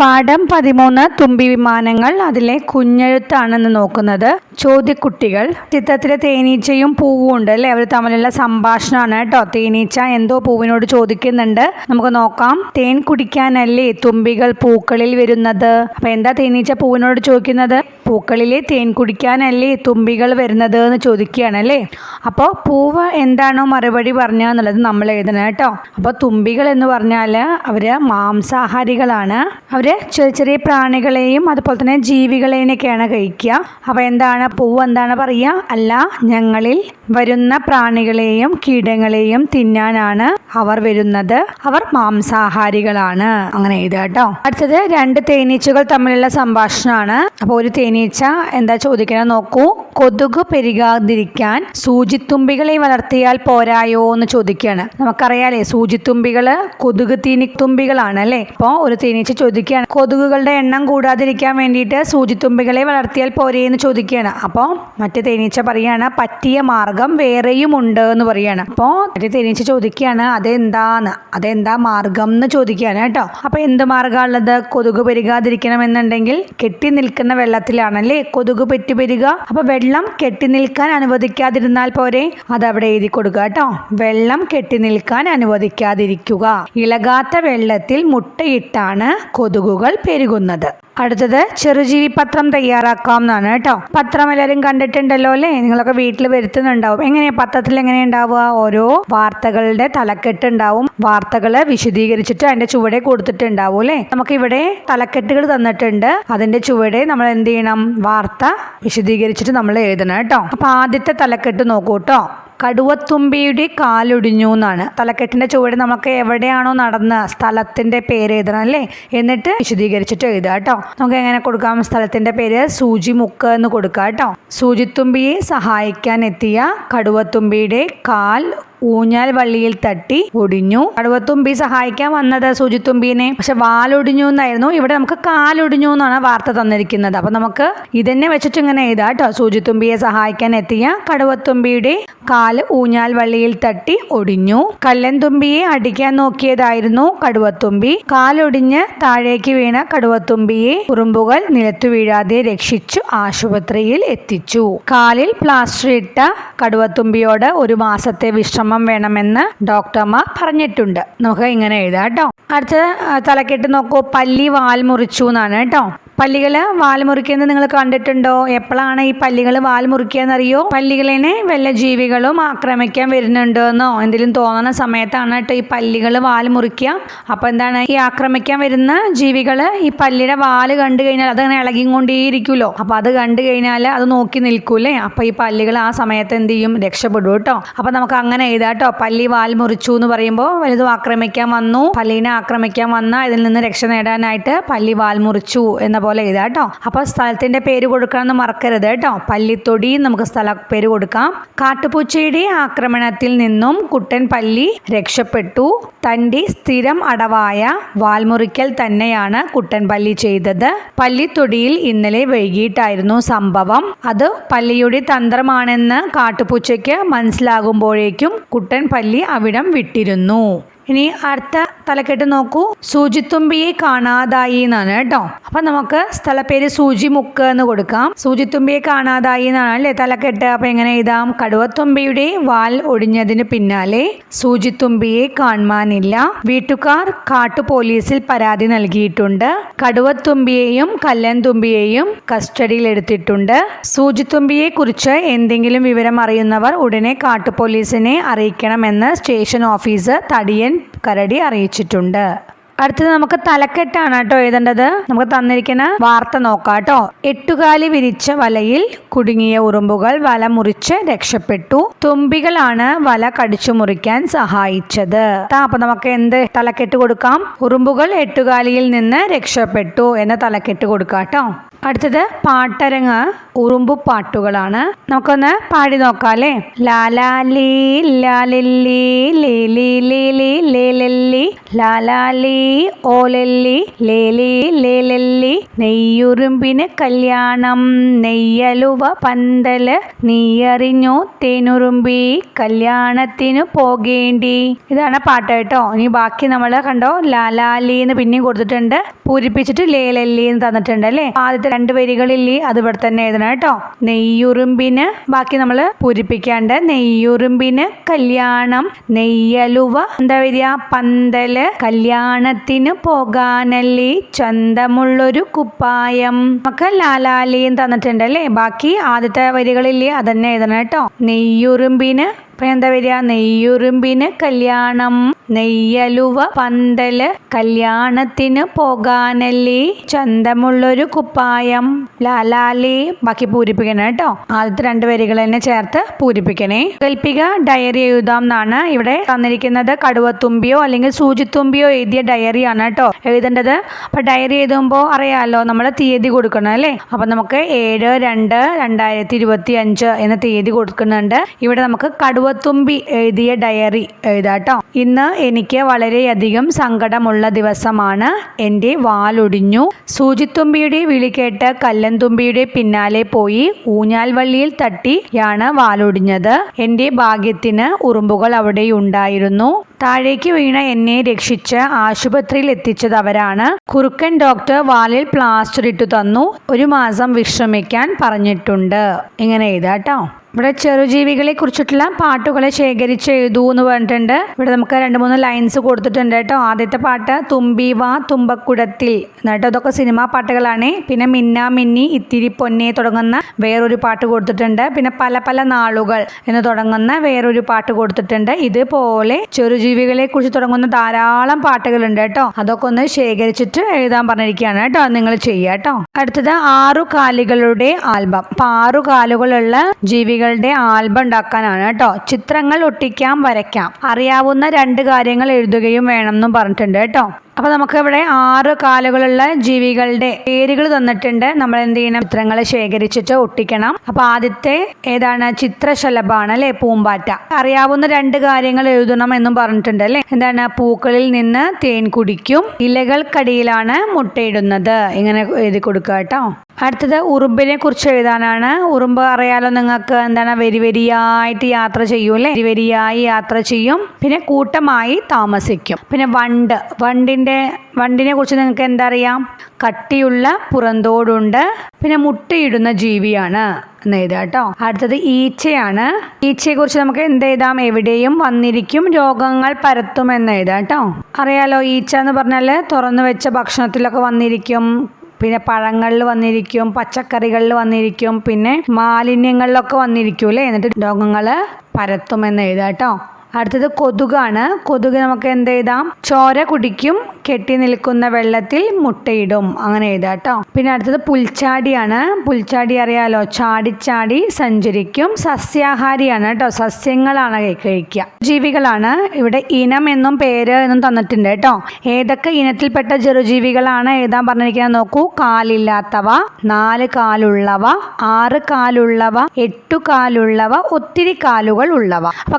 പാഠം പതിമൂന്ന് തുമ്പി വിമാനങ്ങൾ അതിലെ കുഞ്ഞെഴുത്താണെന്ന് നോക്കുന്നത്. ചോദ്യക്കുട്ടികൾ. ചിത്രത്തിലെ തേനീച്ചയും പൂവും ഉണ്ട് അല്ലേ? അവർ തമ്മിലുള്ള സംഭാഷണമാണ് കേട്ടോ. തേനീച്ച എന്തോ പൂവിനോട് ചോദിക്കുന്നുണ്ട്. നമുക്ക് നോക്കാം. തേൻ കുടിക്കാനല്ലേ തുമ്പികൾ പൂക്കളിൽ വരുന്നത്? അപ്പൊ എന്താ തേനീച്ച പൂവിനോട് ചോദിക്കുന്നത്? പൂക്കളിലെ തേൻ കുടിക്കാനല്ലേ തുമ്പികൾ വരുന്നത് എന്ന് ചോദിക്കുകയാണ് അല്ലേ? അപ്പോൾ പൂവ് എന്താണോ മറുപടി പറഞ്ഞത് എന്നുള്ളത് നമ്മൾ എഴുതണം കേട്ടോ. അപ്പോൾ തുമ്പികൾ എന്ന് പറഞ്ഞാൽ അവർ മാംസാഹാരികളാണ്. അവർ ചെറിയ ചെറിയ പ്രാണികളെയും അതുപോലെ തന്നെ ജീവികളെയൊക്കെയാണ് കഴിക്കുക. അപ്പോൾ എന്താണ്? പൂവ് എന്താണ് പറയുക? അല്ല ഞങ്ങളിൽ വരുന്ന പ്രാണികളെയും കീടങ്ങളെയും തിന്നാനാണ് അവർ വരുന്നത്. അവർ മാംസാഹാരികളാണ്. അങ്ങനെ എഴുതുക കേട്ടോ. അടുത്തത് രണ്ട് തേനീച്ചകൾ തമ്മിലുള്ള സംഭാഷണമാണ്. അപ്പോൾ ഒരു തേനീച്ച എന്താ ചോദിക്കണം നോക്കൂ. കൊതുക് പെരുകാതിരിക്കാൻ സൂചിത്തുമ്പികളെ വളർത്തിയാൽ പോരായോ എന്ന് ചോദിക്കുകയാണ്. നമുക്കറിയാലേ സൂചിത്തുമ്പികൾ കൊതുക് തീനിത്തുമ്പികളാണ് അല്ലേ? അപ്പോൾ ഒരു തേനീച്ച ചോദിക്കുകയാണ് കൊതുകുകളുടെ എണ്ണം കൂടാതിരിക്കാൻ വേണ്ടിയിട്ട് സൂചിത്തുമ്പികളെ വളർത്തിയാൽ പോരേ എന്ന് ചോദിക്കുകയാണ്. അപ്പോൾ മറ്റേ തേനീച്ച പറയാണ് പറ്റിയ മാർഗം വേറെയും ഉണ്ട് എന്ന് പറയാണ്. അപ്പോൾ മറ്റേ തേനീച്ച ചോദിക്കുകയാണ് അതെന്താന്ന്? അതെന്താ മാർഗം എന്ന് ചോദിക്കുകയാണ് കേട്ടോ. അപ്പോൾ എന്ത് മാർഗമുള്ളത് കൊതുക് പെരുകാതിരിക്കണം എന്നുണ്ടെങ്കിൽ കെട്ടി നിൽക്കുന്ന വെള്ളത്തിലാണല്ലേ കൊതുക് പെറ്റി പെരുക? അപ്പോൾ വെള്ളം കെട്ടി നിൽക്കാൻ അനുവദിക്കാതിരുന്നാൽ പോരെ? അതവിടെ എഴുതി കൊടുക്കുക കേട്ടോ. വെള്ളം കെട്ടി നിൽക്കാൻ അനുവദിക്കാതിരിക്കുക. ഇളകാത്ത വെള്ളത്തിൽ മുട്ടയിട്ടാണ് കൊതുകുകൾ പെരുകുന്നത്. അടുത്തത് ചെറുജീവി പത്രം തയ്യാറാക്കാം എന്നാണ് കേട്ടോ. പത്രം എല്ലാവരും കണ്ടിട്ടുണ്ടല്ലോ അല്ലേ? നിങ്ങളൊക്കെ വീട്ടിൽ വരുത്തുന്നുണ്ടാവും. എങ്ങനെയാ പത്രത്തിൽ എങ്ങനെ ഉണ്ടാവുക? ഓരോ വാർത്തകളുടെ തലക്കെട്ട് ഉണ്ടാവും വാർത്തകൾ വിശദീകരിച്ചിട്ട് അതിന്റെ ചുവടെ കൊടുത്തിട്ടുണ്ടാവും അല്ലേ? നമുക്ക് ഇവിടെ തലക്കെട്ടുകൾ തന്നിട്ടുണ്ട്. അതിന്റെ ചുവടെ നമ്മൾ എന്ത് ചെയ്യണം? വാർത്ത വിശദീകരിച്ചിട്ട് നമ്മൾ എഴുതണം കേട്ടോ. അപ്പൊ ആദ്യത്തെ തലക്കെട്ട് നോക്കൂ കേട്ടോ. കടുവത്തുമ്പിയുടെ കാലൊടിഞ്ഞു എന്നാണ്. തലക്കെട്ടിന്റെ ചുവട് നമുക്ക് എവിടെയാണോ നടന്ന സ്ഥലത്തിന്റെ പേര് എഴുതണം അല്ലേ? എന്നിട്ട് വിശദീകരിച്ചിട്ട് എഴുതുക കേട്ടോ. നമുക്ക് എങ്ങനെ കൊടുക്കാം? സ്ഥലത്തിന്റെ പേര് സൂചിമുക്ക് എന്ന് കൊടുക്കുക കേട്ടോ. സൂചിത്തുമ്പിയെ സഹായിക്കാൻ എത്തിയ കടുവത്തുമ്പിയുടെ കാൽ ഊഞ്ഞാൽ വള്ളിയിൽ തട്ടി ഒടിഞ്ഞു. കടുവത്തുമ്പി സഹായിക്കാൻ വന്നത് സൂചിത്തുമ്പീനെ പക്ഷെ വാലൊടിഞ്ഞു എന്നായിരുന്നു. ഇവിടെ നമുക്ക് കാലൊടിഞ്ഞു എന്നാണ് വാർത്ത തന്നിരിക്കുന്നത്. അപ്പൊ നമുക്ക് ഇതന്നെ വെച്ചിട്ട് ഇങ്ങനെ എഴുതാം കേട്ടോ. സൂചിത്തുമ്പിയെ സഹായിക്കാൻ എത്തിയ കടുവത്തുമ്പിയുടെ കാൽ ഊഞ്ഞാൽ വള്ളിയിൽ തട്ടി ഒടിഞ്ഞു. കല്ലൻതുമ്പിയെ അടിക്കാൻ നോക്കിയതായിരുന്നു കടുവത്തുമ്പി. കാലൊടിഞ്ഞ് താഴേക്ക് വീണ കടുവത്തുമ്പിയെ ഉറുമ്പുകൾ നിലത്തു വീഴാതെ രക്ഷിച്ചു ആശുപത്രിയിൽ എത്തിച്ചു. കാലിൽ പ്ലാസ്റ്റർ ഇട്ട കടുവത്തുമ്പിയോട് ഒരു മാസത്തെ വിശ്രമം വേണമെന്ന് ഡോക്ടർമാർ പറഞ്ഞിട്ടുണ്ട്. നമുക്ക് ഇങ്ങനെ എഴുതാം കേട്ടോ അടുത്ത തലക്കെട്ട് നോക്കൂ. പല്ലി വാൽ മുറിച്ചു എന്നാണ് കേട്ടോ പല്ലികൾ വാൽ മുറിക്കുന്നത് നിങ്ങൾ കണ്ടിട്ടുണ്ടോ? എപ്പോഴാണ് ഈ പല്ലികൾ വാൽ മുറിക്കുകയെന്നറിയോ? പല്ലികളിനെ വല്ല ജീവികളും ആക്രമിക്കാൻ വരുന്നുണ്ടോ എന്നോ എന്തെങ്കിലും തോന്നുന്ന സമയത്താണ് കേട്ടോ ഈ പല്ലികൾ വാൽ മുറിക്കുക. അപ്പോൾ എന്താണ് ഈ ആക്രമിക്കാൻ വരുന്ന ജീവികൾ ഈ പല്ലിയുടെ വാൽ കണ്ടു കഴിഞ്ഞാൽ അതങ്ങനെ ഇളകിക്കൊണ്ടേയിരിക്കുമല്ലോ. അപ്പോൾ അത് കണ്ടു കഴിഞ്ഞാൽ അത് നോക്കി നിൽക്കൂലേ അപ്പോൾ ഈ പല്ലികൾ ആ സമയത്ത് എന്ത് ചെയ്യും? രക്ഷപ്പെടും കേട്ടോ. അപ്പോൾ നമുക്ക് അങ്ങനെ എഴുതാം കേട്ടോ. പല്ലി വാൽ മുറിച്ചു എന്ന് പറയുമ്പോൾ വലുതും ആക്രമിക്കാൻ വന്നു. പല്ലിനെ ആക്രമിക്കാൻ വന്ന ഇതിൽ നിന്ന് രക്ഷ നേടാനായിട്ട് പല്ലി വാൽ മുറിച്ചു എന്ന പോലെ എഴുതാം കേട്ടോ. അപ്പോൾ സ്ഥലത്തിന്റെ പേര് കൊടുക്കണമെന്ന് മറക്കരുത് കേട്ടോ. പല്ലിത്തൊടി നമുക്ക് സ്ഥല പേര് കൊടുക്കാം. കാട്ടുപൂച്ചയുടെ ആക്രമണത്തിൽ നിന്നും കുട്ടൻ പല്ലി രക്ഷപ്പെട്ടു. തന്റെ സ്ഥിരം അടവായ വാൽമുറിക്കൽ തന്നെയാണ് കുട്ടൻ പല്ലി ചെയ്തത്. പല്ലിത്തൊടിയിൽ ഇന്നലെ വൈകിട്ടായിരുന്നു സംഭവം. അത് പല്ലിയുടെ തന്ത്രമാണെന്ന് കാട്ടുപൂച്ചയ്ക്ക് മനസ്സിലാകുമ്പോഴേക്കും കുട്ടൻ പല്ലി അവിടം വിട്ടിരുന്നു. ഇനി അടുത്ത തലക്കെട്ട് നോക്കൂ. സൂചിത്തുമ്പിയെ കാണാതായി എന്നാണ് കേട്ടോ. അപ്പൊ നമുക്ക് സ്ഥലപ്പേര് സൂചിമുക്ക് എന്ന് കൊടുക്കാം. സൂചിത്തുമ്പിയെ കാണാതായി എന്നാണ് അല്ലേ തലക്കെട്ട്? അപ്പൊ എങ്ങനെ എഴുതാം? കടുവത്തുമ്പിയുടെ വാൽ ഒടിഞ്ഞതിന് പിന്നാലെ സൂചിത്തുമ്പിയെ കാണുവാനില്ല. വീട്ടുകാർ കാട്ടു പോലീസിൽ പരാതി നൽകിയിട്ടുണ്ട്. കടുവത്തുമ്പിയെയും കല്ലൻതുമ്പിയെയും കസ്റ്റഡിയിൽ എടുത്തിട്ടുണ്ട്. സൂചിത്തുമ്പിയെ കുറിച്ച് എന്തെങ്കിലും വിവരം അറിയുന്നവർ ഉടനെ കാട്ടു പോലീസിനെ അറിയിക്കണമെന്ന് സ്റ്റേഷൻ ഓഫീസർ തടിയൻ കരടി അറിയിച്ചിട്ടുണ്ട്. അടുത്തത് നമുക്ക് തലക്കെട്ടാണ് കേട്ടോ എഴുതേണ്ടത്. നമുക്ക് തന്നിരിക്കുന്ന വാർത്ത നോക്കാം കേട്ടോ. എട്ടുകാലി വിരിച്ച വലയിൽ കുടുങ്ങിയ ഉറുമ്പുകൾ വല മുറിച്ച് രക്ഷപ്പെട്ടു. തുമ്പികളാണ് വല കടിച്ചു മുറിക്കാൻ സഹായിച്ചത്. അപ്പൊ നമുക്ക് എന്ത് തലക്കെട്ട് കൊടുക്കാം? ഉറുമ്പുകൾ എട്ടുകാലിയിൽ നിന്ന് രക്ഷപ്പെട്ടു എന്ന തലക്കെട്ട് കൊടുക്കാം കേട്ടോ. അടുത്തത് പാട്ടരങ്ങ് ഉറുമ്പു പാട്ടുകളാണ്. നമുക്കൊന്ന് പാടി നോക്കാം അല്ലേ ലാലാലി ലാലില്ലി ലേലി ലേലി ലേലല്ലി ലാലാലി ഓലല്ലി ലേലി ലേലല്ലി നെയ്യുറുമ്പിന് കല്യാണം നെയ്യലുവ പന്തൽ. നീയറിഞ്ഞു തേനുറുമ്പി കല്യാണത്തിനു പോകേണ്ടി. ഇതാണ് പാട്ട് കേട്ടോ. ഇനി ബാക്കി നമ്മൾ കണ്ടോ ലാലാലി എന്ന് പിന്നെയും കൊടുത്തിട്ടുണ്ട്. പൂരിപ്പിച്ചിട്ട് ലേലല്ലി എന്ന് തന്നിട്ടുണ്ട് അല്ലേ? ആദ്യത്തെ രണ്ട് വരികളില്ലേ അത് ഇവിടെ തന്നെ എഴുതണം കേട്ടോ. നെയ്യുറുമ്പിന് ബാക്കി നമ്മൾ പൂരിപ്പിക്കാണ്ട് നെയ്യുറുമ്പിന് കല്യാണം നെയ്യലുവ എന്താ വരിക? പന്തൽ കല്യാണത്തിന് പോകാനല്ലേ ചന്തമുള്ളൊരു കുപ്പായം. നമുക്ക് ലാലാലിയും തന്നിട്ടുണ്ട് അല്ലേ? ബാക്കി ആദ്യത്തെ വരികളില്ലേ അതന്നെ എഴുതണം കേട്ടോ. നെയ്യുറുമ്പിന് ഇപ്പൊ എന്താ വരിക? നെയ്യുറുമ്പിന് കല്യാണം നെയ്യലുവ പന്തൽ കല്യാണത്തിന് പോകാനല്ലേ? ചന്തമുള്ളൊരു കുപ്പായം ലാലാലി. ബാക്കി പൂരിപ്പിക്കണം കേട്ടോ. ആദ്യത്തെ രണ്ട് വരികൾ തന്നെ ചേർത്ത് പൂരിപ്പിക്കണേ. കൽപ്പിക ഡയറി എഴുതാം എന്നാണ് ഇവിടെ തന്നിരിക്കുന്നത്. കടുവത്തുമ്പിയോ അല്ലെങ്കിൽ സൂചിത്തുമ്പിയോ എഴുതിയ ഡയറിയാണ് കേട്ടോ എഴുതേണ്ടത്. അപ്പൊ ഡയറി എഴുതുമ്പോൾ അറിയാലോ നമ്മൾ തീയതി കൊടുക്കണം അല്ലേ? അപ്പൊ നമുക്ക് ഏഴ് രണ്ട് രണ്ടായിരത്തി ഇരുപത്തി അഞ്ച് എന്ന തീയതി കൊടുക്കുന്നുണ്ട്. ഇവിടെ നമുക്ക് കടുവത്തുമ്പി എഴുതിയ ഡയറി എഴുതാട്ടോ. ഇന്ന് എനിക്ക് വളരെയധികം സങ്കടമുള്ള ദിവസമാണ്. എന്റെ വാലൊടിഞ്ഞു. സൂചിത്തുമ്പിയുടെ വിളി കേട്ട് കല്ലൻതുമ്പിയുടെ പിന്നാലെ പോയി ഊഞ്ഞാൽ വള്ളിയിൽ തട്ടിയാണ് വാലൊടിഞ്ഞത്. എന്റെ ഭാഗ്യത്തിന് ഉറുമ്പുകൾ അവിടെ ഉണ്ടായിരുന്നു താഴേക്ക് വീണ എന്നെ രക്ഷിച്ച് ആശുപത്രിയിൽ എത്തിച്ചത് അവരാണ്. കുറുക്കൻ ഡോക്ടർ വാലിൽ പ്ലാസ്റ്റർ ഇട്ടു തന്നു. ഒരു മാസം വിശ്രമിക്കാൻ പറഞ്ഞിട്ടുണ്ട്. ഇങ്ങനെ എഴുതാട്ടോ. ഇവിടെ ചെറുജീവികളെ കുറിച്ചിട്ടുള്ള പാട്ടുകളെ ശേഖരിച്ച് എഴുതൂ എന്ന് പറഞ്ഞിട്ടുണ്ട്. ഇവിടെ നമുക്ക് രണ്ട് മൂന്ന് ലൈൻസ് കൊടുത്തിട്ടുണ്ട് കേട്ടോ. ആദ്യത്തെ പാട്ട് തുമ്പി വാ തുമ്പക്കുടത്തിൽ എന്നിട്ട് അതൊക്കെ സിനിമാ പാട്ടുകളാണ്. പിന്നെ മിന്ന മിന്നി ഇത്തിരി പൊന്നെ തുടങ്ങുന്ന വേറൊരു പാട്ട് കൊടുത്തിട്ടുണ്ട്. പിന്നെ പല പല നാളുകൾ എന്ന് തുടങ്ങുന്ന വേറൊരു പാട്ട് കൊടുത്തിട്ടുണ്ട്. ഇതുപോലെ ചെറുജീവികളെ കുറിച്ച് തുടങ്ങുന്ന ധാരാളം പാട്ടുകളുണ്ട് കേട്ടോ. അതൊക്കെ ഒന്ന് ശേഖരിച്ചിട്ട് എഴുതാൻ പറഞ്ഞിരിക്കുകയാണ് കേട്ടോ. നിങ്ങൾ ചെയ്യുക കേട്ടോ. അടുത്തത് ആറു കാലികളുടെ ആൽബം. അപ്പൊ ആറു കാലുകളുള്ള ജീവികളുടെ ആൽബം ഉണ്ടാക്കാനാണ് കേട്ടോ. ചിത്രങ്ങൾ ഒട്ടിക്കാം വരയ്ക്കാം. അറിയാവുന്ന രണ്ട് കാര്യങ്ങൾ എഴുതുകയും വേണം എന്നും പറഞ്ഞിട്ടുണ്ട് കേട്ടോ. അപ്പൊ നമുക്കിവിടെ ആറ് കാലുകളുള്ള ജീവികളുടെ പേരുകൾ തന്നിട്ടുണ്ട്. നമ്മൾ എന്ത് ചെയ്യണം ചിത്രങ്ങൾ ശേഖരിച്ചിട്ട് ഒട്ടിക്കണം. അപ്പോൾ ആദ്യത്തെ ഏതാണ്? ചിത്രശലഭാണ് അല്ലെ? പൂമ്പാറ്റ. അറിയാവുന്ന രണ്ട് കാര്യങ്ങൾ എഴുതണം എന്നും പറഞ്ഞിട്ടുണ്ട് അല്ലേ? എന്താണ്? പൂക്കളിൽ നിന്ന് തേൻ കുടിക്കും ഇലകൾക്കടിയിലാണ് മുട്ടയിടുന്നത്. ഇങ്ങനെ എഴുതി കൊടുക്കുക കേട്ടോ. അടുത്തത് ഉറുമ്പിനെ കുറിച്ച് എഴുതാനാണ്. ഉറുമ്പ് അറിയാലോ നിങ്ങൾക്ക്? എന്താണ്? വരി വരിയായിട്ട് യാത്ര ചെയ്യൂലേ വരി വരിയായി യാത്ര ചെയ്യും. പിന്നെ കൂട്ടമായി താമസിക്കും. പിന്നെ വണ്ട്. വണ്ടിന്റെ വണ്ടിനെ കുറിച്ച് നിങ്ങൾക്ക് എന്താ അറിയാം കട്ടിയുള്ള പുറന്തോടുണ്ട് പിന്നെ മുട്ടയിടുന്ന ജീവിയാണ് എന്ന് എഴുതാം കേട്ടോ. അടുത്തത് ഈച്ചയാണ്. ഈച്ചയെ കുറിച്ച് നമുക്ക് എന്ത് എഴുതാം? എവിടെയും വന്നിരിക്കും രോഗങ്ങൾ പരത്തും എന്ന് എഴുതാം കേട്ടോ. അറിയാലോ ഈച്ച എന്ന് പറഞ്ഞാൽ തുറന്നു വെച്ച ഭക്ഷണത്തിലൊക്കെ വന്നിരിക്കും പിന്നെ പഴങ്ങളിൽ വന്നിരിക്കും പച്ചക്കറികളിൽ വന്നിരിക്കും പിന്നെ മാലിന്യങ്ങളിലൊക്കെ വന്നിരിക്കും അല്ലേ? എന്നിട്ട് രോഗങ്ങൾ പരത്തുമെന്ന് എഴുതാം കേട്ടോ. അടുത്തത് കൊതുകാണ്. കൊതുക് നമുക്ക് എന്ത് എഴുതാം? ചോര കുടിക്കും കെട്ടി നിൽക്കുന്ന വെള്ളത്തിൽ മുട്ടയിടും. അങ്ങനെ എഴുതാം കേട്ടോ. പിന്നെ അടുത്തത് പുൽച്ചാടിയാണ്. പുൽച്ചാടി അറിയാലോ? ചാടിച്ചാടി സഞ്ചരിക്കും. സസ്യാഹാരിയാണ് കേട്ടോ. സസ്യങ്ങളാണ് കഴിക്കുക. ജീവികളാണ്. ഇവിടെ ഇനം എന്നും പേര് എന്നും തന്നിട്ടുണ്ട് കേട്ടോ. ഏതൊക്കെ ഇനത്തിൽപ്പെട്ട ചെറുജീവികളാണ് എഴുതാൻ പറഞ്ഞിരിക്കുന്നത് നോക്കൂ. കാലില്ലാത്തവ നാല് കാലുള്ളവ ആറ് കാലുള്ളവ എട്ടു കാലുള്ളവ ഒത്തിരി കാലുകൾ ഉള്ളവ. അപ്പൊ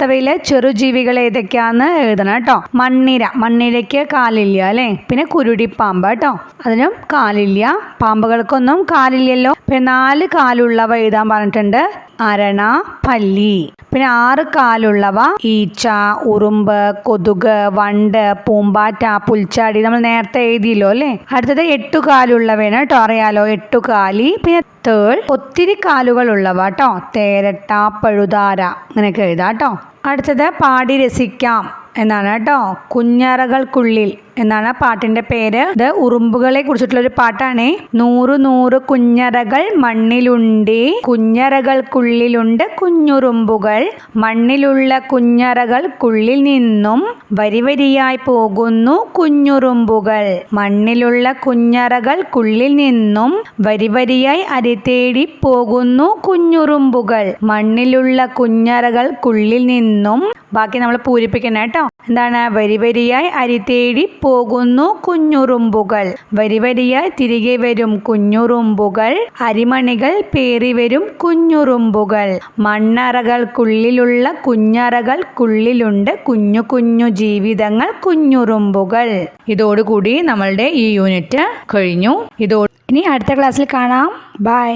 കാലില്ലാത്തവയിലെ ചെറുജീവികൾ ഏതൊക്കെയാന്ന് എഴുതണം കേട്ടോ. മണ്ണിര മണ്ണിരയ്ക്ക് കാലില്ല അല്ലേ? പിന്നെ കുരുടിപ്പാമ്പ് കേട്ടോ. അതിനും കാലില്ല. പാമ്പുകൾക്കൊന്നും കാലില്ലല്ലോ. പിന്നെ നാല് കാലുള്ളവ എഴുതാൻ പറഞ്ഞിട്ടുണ്ട്. അരണ പല്ലി. പിന്നെ ആറ് കാലുള്ളവ ഈച്ച ഉറുമ്പ് കൊതുക് വണ്ട് പൂമ്പാറ്റ പുൽച്ചാടി നമ്മൾ നേരത്തെ എഴുതിയല്ലോ അല്ലേ? അടുത്തത് എട്ടു കാലുള്ളവയാണ് കേട്ടോ. അറിയാലോ എട്ടു കാലി പിന്നെ തേൾ ഒത്തിരി കാലുകളുള്ളവ കേട്ടോ തേരട്ട പഴുതാര അങ്ങനെയൊക്കെ എഴുതാം കേട്ടോ അടുത്തത് പാടി രസിക്കാം എന്നാണ് കേട്ടോ കുഞ്ഞറകൾക്കുള്ളിൽ എന്നാണ് പാട്ടിന്റെ പേര്. ഇത് ഉറുമ്പുകളെ കുറിച്ചിട്ടുള്ള ഒരു പാട്ടാണ്. നൂറ് നൂറ് കുഞ്ഞറകൾ മണ്ണിലുണ്ട്. കുഞ്ഞറകൾക്കുള്ളിലുണ്ട് കുഞ്ഞുറുമ്പുകൾ. മണ്ണിലുള്ള കുഞ്ഞറകൾക്കുള്ളിൽ നിന്നും വരിവരിയായി പോകുന്നു കുഞ്ഞുറുമ്പുകൾ. മണ്ണിലുള്ള കുഞ്ഞറകൾക്കുള്ളിൽ നിന്നും വരിവരിയായി അരി തേടി പോകുന്നു കുഞ്ഞുറുമ്പുകൾ. മണ്ണിലുള്ള കുഞ്ഞറകൾക്കുള്ളിൽ നിന്നും. ബാക്കി നമ്മൾ പൂരിപ്പിക്കണം കേട്ടോ. എന്താണ്? വരിവരിയായി അരി തേടി പോകുന്നു കുഞ്ഞുറുമ്പുകൾ. വരിവരിയായി തിരികെ വരും കുഞ്ഞുറുമ്പുകൾ. അരിമണികൾ പേറിവരും കുഞ്ഞുറുമ്പുകൾ. മണ്ണറകൾക്കുള്ളിലുള്ള കുഞ്ഞറകൾക്കുള്ളിലുണ്ട് കുഞ്ഞു കുഞ്ഞു ജീവിതങ്ങൾ കുഞ്ഞുറുമ്പുകൾ. ഇതോടുകൂടി നമ്മളുടെ ഈ യൂണിറ്റ് കഴിഞ്ഞു. ഇതോ ഇനി അടുത്ത ക്ലാസ്സിൽ കാണാം. ബൈ.